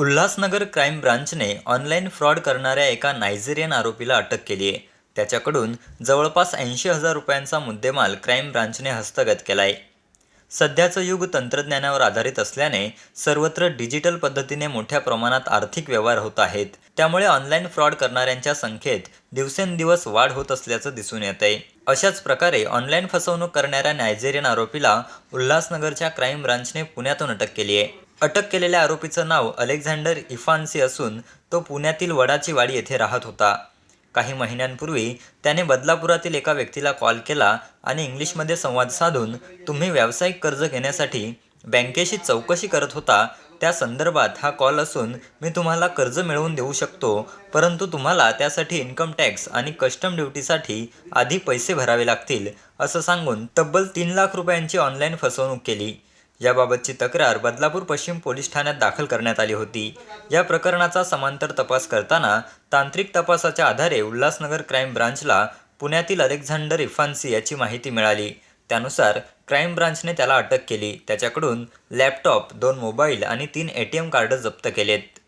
Ulhasnagar crime ब्रांचने online fraud करणाऱ्या एका नायजेरियन आरोपीला अटक केली आहे. त्याच्याकडून जवळपास ऐंशी हजार रुपयांचा मुद्देमाल क्राईम ब्रांचने हस्तगत केला आहे सध्याचं युग तंत्रज्ञानावर आधारित असल्याने सर्वत्र डिजिटल पद्धतीने मोठ्या प्रमाणात आर्थिक व्यवहार होत आहेत. त्यामुळे ऑनलाईन फ्रॉड करणाऱ्यांच्या संख्येत दिवसेंदिवस वाढ होत असल्याचं दिसून येत आहे. अशाच प्रकारे ऑनलाईन फसवणूक करणाऱ्या नायजेरियन आरोपीला उल्हासनगरच्या क्राईम ब्रांचने पुण्यातून अटक केली आहे. अटक केलेल्या आरोपीचं नाव अलेक्झांडर इफान्सी असून तो पुण्यातील वडाची वाडी येथे राहत होता. काही महिन्यांपूर्वी त्याने बदलापुरातील एका व्यक्तीला कॉल केला आणि इंग्लिशमध्ये संवाद साधून तुम्ही व्यावसायिक कर्ज घेण्यासाठी बँकेशी चौकशी करत होता. त्या संदर्भात हा कॉल असून मी तुम्हाला कर्ज मिळवून देऊ शकतो परंतु तुम्हाला त्यासाठी इन्कम टॅक्स आणि कस्टम ड्युटीसाठी आधी पैसे भरावे लागतील असं सांगून तब्बल तीन लाख रुपयांची ऑनलाईन फसवणूक केली. याबाबतची तक्रार बदलापूर पश्चिम पोलीस ठाण्यात दाखल करण्यात आली होती. या प्रकरणाचा समांतर तपास करताना तांत्रिक तपासाच्या आधारे उल्हासनगर क्राईम ब्रांचला पुण्यातील अलेक्झांडर इफान्सी याची माहिती मिळाली. त्यानुसार क्राईम ब्रांचने त्याला अटक केली. त्याच्याकडून लॅपटॉप दोन मोबाईल आणि तीन ए टी एम कार्ड जप्त केलेत.